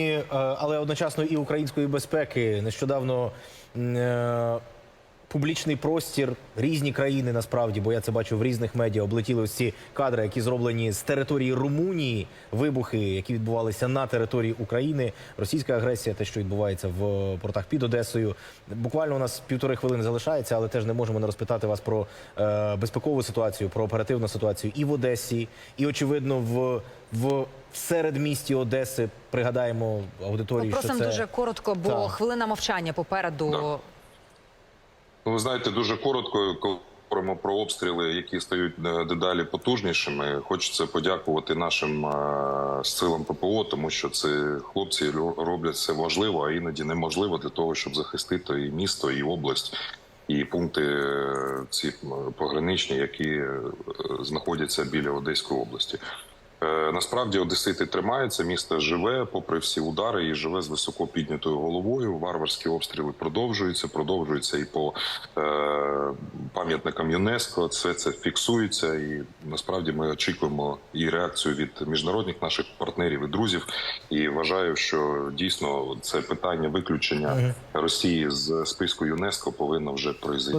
е, але одночасно і української безпеки. Нещодавно е, публічний простір, різні країни насправді, бо я це бачу в різних медіа, облетіли ось ці кадри, які зроблені з території Румунії, вибухи, які відбувалися на території України, російська агресія, те, що відбувається в портах під Одесою. Буквально у нас півтори хвилини залишається, але теж не можемо не розпитати вас про е, безпекову ситуацію, про оперативну ситуацію і в Одесі, і очевидно в. в в середмісті Одеси пригадаємо аудиторії, що Просимо це дуже коротко, бо Так. хвилина мовчання попереду. Да. Ну, ви знаєте, дуже коротко, коли говоримо про обстріли, які стають е, дедалі потужнішими. Хочеться подякувати нашим е, силам ППО, тому що це хлопці роблять все важливо, а іноді неможливо для того, щоб захистити і місто, і область. І пункти е, ці пограничні, які знаходяться біля Одеської області. Е, Насправді Одесити тримаються, місто живе, попри всі удари, і живе з високо піднятою головою. Варварські обстріли продовжуються, продовжуються і по е, пам'ятникам ЮНЕСКО. Все це фіксується, і насправді ми очікуємо і реакцію від міжнародних наших партнерів і друзів. І вважаю, що дійсно це питання виключення Росії з списку ЮНЕСКО повинно вже произойти.